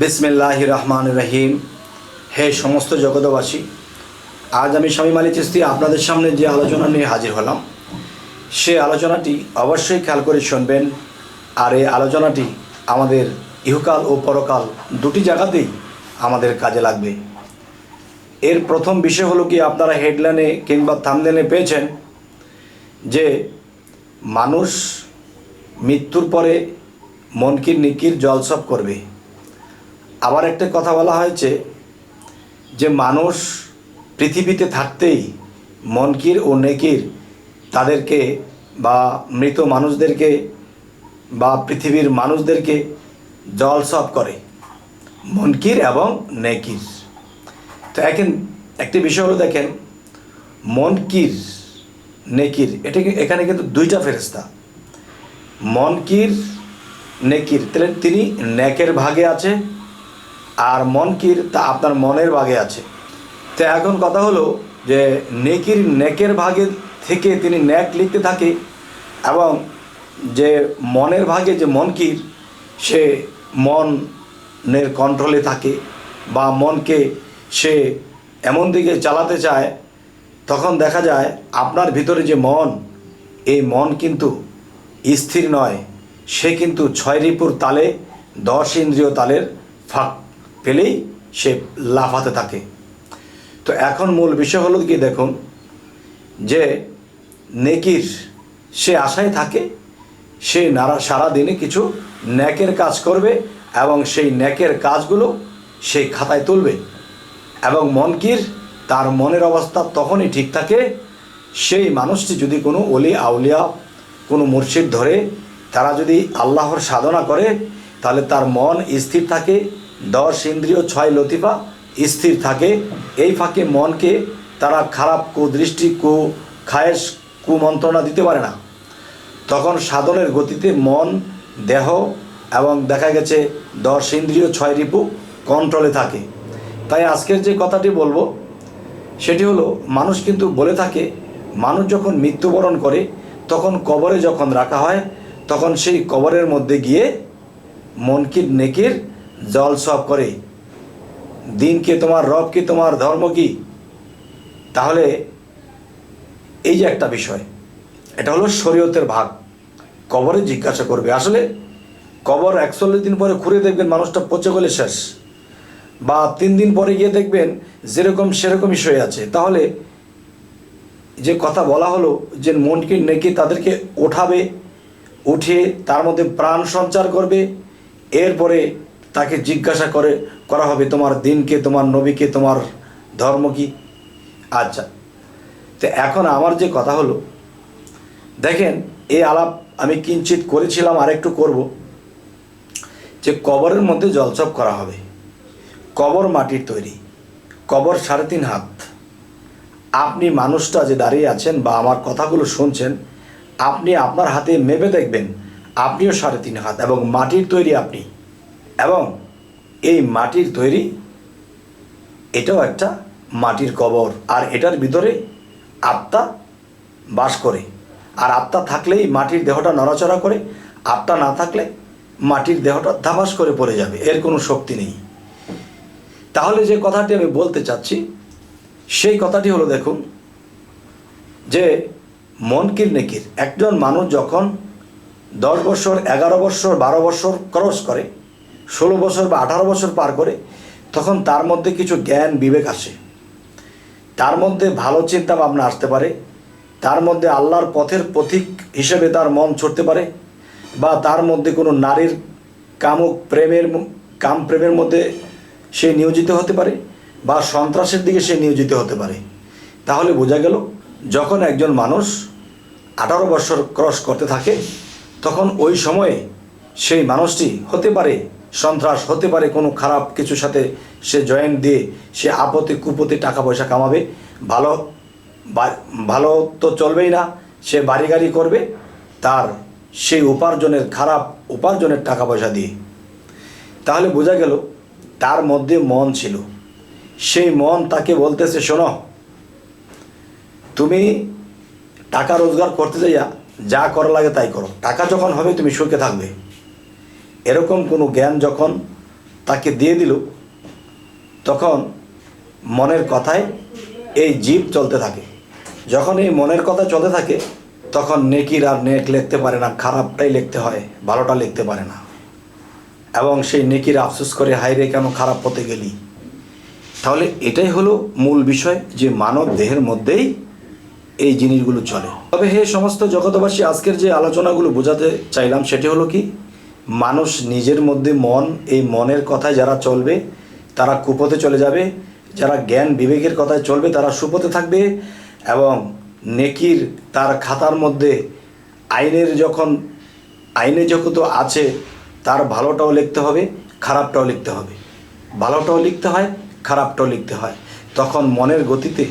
বিসমিল্লাহ রহমান রহিম হে সমস্ত জগতবাসী আজ আমি স্বামী মালিক চিস্তি আপনাদের সামনে যে আলোচনা নিয়ে হাজির হলাম, সে আলোচনাটি অবশ্যই খেয়াল করে শুনবেন। আর এই আলোচনাটি আমাদের ইহকাল ও পরকাল দুটি জায়গাতেই আমাদের কাজে লাগবে। এর প্রথম বিষয় হলো কি, আপনারা হেডলাইনে কিংবা থামলেনে পেয়েছেন যে মানুষ মৃত্যুর পরে মনকির নিকির জলসব করবে। আবার একটা কথা বলা হয়েছে যে মানুষ পৃথিবীতে থাকতেই মনকির ও নেকির তাদেরকে বা মৃত মানুষদেরকে বা পৃথিবীর মানুষদেরকে জলসব করে, মনকির এবং নেকির। তো এখন একটি বিষয় হলো দেখেন, মনকির, নেকির, এটা এখানে কিন্তু দুইটা ফেরেস্তা মনকির, নেকির, তাহলে তিনি নেকের ভাগে আছে আর মনকির তা আপনার মনের ভাগে আছে। তো এখন কথা হলো যে, নেকির নেকের ভাগে থেকে তিনি ন্যাক লিখতে থাকে এবং যে মনের ভাগে যে মনকির, সে মনের কন্ট্রোলে থাকে বা মনকে সে এমন দিকে চালাতে চায়, তখন দেখা যায় আপনার ভিতরে যে মন, এই মন কিন্তু স্থির নয়। সে কিন্তু ছয় রিপুর তালে, দশ ইন্দ্রিয় তালের ফাঁক। পেলেই সে লাফাতে থাকে। তো এখন মূল বিষয় হলো কি দেখুন যে নেকির সে আশায় থাকে, সে নারা সারাদিনে কিছু ন্যাকের কাজ করবে এবং সেই ন্যাকের কাজগুলো সে খাতায় তুলবে এবং মনকির, তার মনের অবস্থা তখনই ঠিক থাকে, সেই মানুষটি যদি কোনো অলি আউলিয়া, কোনো মুর্শিদ ধরে, তারা যদি আল্লাহর সাধনা করে, তাহলে তার মন স্থির থাকে দশ ইন্দ্রিয়, ছয় লতিফা স্থির থাকে। এই ফাঁকে মনকে তারা খারাপ কুদৃষ্টি, কু খায়েশ, কুমন্ত্রণা দিতে পারে না। তখন সাধনের গতিতে মন, দেহ এবং দেখা গেছে দশ ইন্দ্রিয়, ছয় রিপু কন্ট্রোলে থাকে। তাই আজকের যে কথাটি বলব, সেটি হলো, মানুষ কিন্তু বলে থাকে, মানুষ যখন মৃত্যুবরণ করে, তখন কবরে যখন রাখা হয়, তখন সেই কবরের মধ্যে গিয়ে মনকির নেকির জল সব করে। দিন কি তোমার রব কি তোমার, ধর্ম কি? তাহলে এই যে একটা বিষয়, এটা হলো শরীয়তের ভাগ। কবরে জিজ্ঞাসা করবে। আসলে কবর একচল্লিশ দিন পরে ঘুরে দেখবেন মানুষটা পচে গেলে শেষ। বা তিন দিন পরে গিয়ে দেখবেন যেরকম সেরকমই শুয়ে আছে। তাহলে যে কথা বলা হলো যে মনকে নেকি তাদেরকে ওঠাবে, উঠে তার মধ্যে প্রাণ সঞ্চার করবে, এরপরে তাকে জিজ্ঞাসা করে, করা হবে তোমার দিনকে, তোমার নবীকে, তোমার ধর্ম কি? আচ্ছা। তো এখন আমার যে কথা হলো, দেখেন এই আলাপ আমি কিঞ্চিত করেছিলাম, আরেকটু করব, যে কবরের মধ্যে জলছপ করা হবে। কবর মাটির তৈরি, কবর সাড়ে তিন হাত। আপনি মানুষটা যে দাঁড়িয়ে আছেন বা আমার কথাগুলো শুনছেন, আপনি আপনার হাতে মেপে দেখবেন, আপনিও সাড়ে তিন হাত এবং মাটির তৈরি আপনি। এবং এই মাটির তৈরি, এটাও একটা মাটির কবর। আর এটার ভিতরে আত্মা বাস করে। আর আত্মা থাকলেই মাটির দেহটা নড়াচড়া করে, আত্মা না থাকলে মাটির দেহটা ধাপাস করে পড়ে যাবে। এর কোনো শক্তি নেই। তাহলে যে কথাটি আমি বলতে চাচ্ছি, সেই কথাটি হলো দেখুন যে মনকির নেকির একজন মানুষ যখন দশ বছর, এগারো বছর, বারো বছর ক্রস করে ষোলো বছর বা আঠারো বছর পার করে তখন তার মধ্যে কিছু জ্ঞান, বিবেক আসে। তার মধ্যে ভালো চিন্তা ভাবনা আসতে পারে। তার মধ্যে আল্লাহর পথের পথিক হিসেবে তার মন ছড়তে পারে বা তার মধ্যে কোনো নারীর কামুক প্রেমের কাম প্রেমের মধ্যে সে নিয়োজিত হতে পারে বা সন্ত্রাসের দিকে সে নিয়োজিত হতে পারে। তাহলে বোঝা গেল, যখন একজন মানুষ আঠারো বছর ক্রস করতে থাকে, তখন ওই সময়ে সেই মানুষটি হতে পারে সন্ত্রাস হতে পারে কোনো খারাপ কিছুর সাথে, সে জয়েন্ট দিয়ে সে আপত্তি কুপতে টাকা পয়সা কামাবে। ভালো ভালো তো চলবেই না, সে বাড়ি গাড়ি করবে তার সেই উপার্জনের, খারাপ উপার্জনের টাকা পয়সা দিয়ে। তাহলে বোঝা গেল তার মধ্যে মন ছিল। সেই মন তাকে বলতেছে, শোনো, তুমি টাকা রোজগার করতে যাইয়া যা করা লাগে তাই করো। টাকা যখন হবে তুমি সুখে থাকবে। এরকম কোনো জ্ঞান যখন তাকে দিয়ে দিল, তখন মনের কথায় এই জীব চলতে থাকে। যখন এই মনের কথা চলতে থাকে, তখন নেকির আর নেক লিখতে পারে না, খারাপটাই লিখতে হয়, ভালোটা লিখতে পারে না। এবং সেই নেকির আফসোস করে হাইরে কেন খারাপ পথে গেলি? তাহলে এটাই হলো মূল বিষয় যে মানব দেহের মধ্যেই এই জিনিসগুলো চলে। তবে হে সমস্ত জগতবাসী আজকের যে আলোচনাগুলো বোঝাতে চাইলাম, সেটি হলো কি? মানুষ নিজের মধ্যে মন, এই মনের কথায় যারা চলবে, তারা কুপথে চলে যাবে। যারা জ্ঞান বিবেকের কথায় চলবে, তারা সুপথে থাকবে এবং নেকির তার খাতার মধ্যে আইনের যখন, আইনে যখন তো আছে, তার ভালোটাও লিখতে হবে, খারাপটাও লিখতে হবে। ভালোটাও লিখতে হয়, খারাপটাও লিখতে হয়। তখন মনের গতিতে,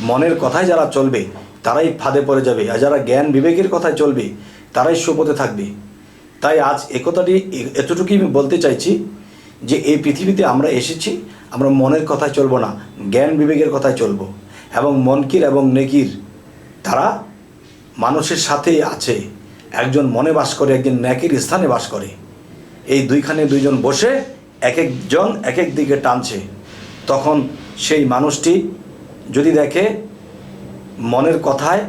মনের কথায় যারা চলবে, তারাই ফাঁদে পড়ে যাবে। আর যারা জ্ঞান বিবেকের কথায় চলবে, তারাই সুপথে থাকবে। তাই আজ একথাটি এতটুকুই আমি বলতে চাইছি যে এই পৃথিবীতে আমরা এসেছি, আমরা মনের কথায় চলবো না, জ্ঞান বিবেকের কথায় চলবো। এবং মনকির এবং নেকির তারা মানুষের সাথেই আছে। একজন মনে বাস করে, একজন ন্যাকের স্থানে বাস করে। এই দুইখানে দুইজন বসে এক একজন এক এক দিকে টানছে। তখন সেই মানুষটি যদি দেখে মনের কথায়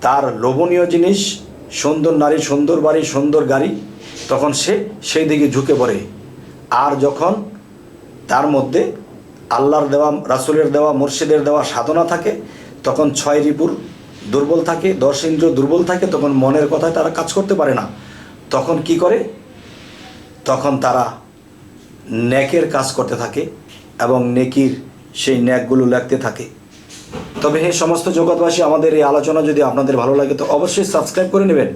তার লোভনীয় জিনিস সুন্দর নারী, সুন্দর বাড়ি, সুন্দর গাড়ি, তখন সে সেই দিকে ঝুঁকে পড়ে। আর যখন তার মধ্যে আল্লাহর দেওয়া, রাসুলের দেওয়া, মুর্শিদের দেওয়া সাধনা থাকে, তখন ছয় রিপুর দুর্বল থাকে, দশ ইন্দ্র দুর্বল থাকে, তখন মনের কথায় তারা কাজ করতে পারে না। তখন কি করে? তখন তারা ন্যাকের কাজ করতে থাকে এবং নেকির সেই ন্যাকগুলো লাগতে থাকে। তবে হে সমস্ত জগৎবাসী, আমাদের এই আলোচনা যদি আপনাদের ভালো লাগে, তো অবশ্যই সাবস্ক্রাইব করে নেবেন।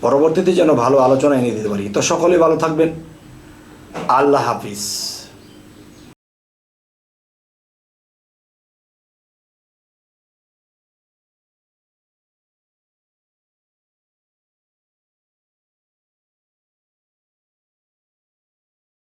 পরবর্তীতে যেন ভালো আলোচনা এনে দিতে পারি। তো সকলে ভালো থাকবেন। আল্লাহ হাফিজ।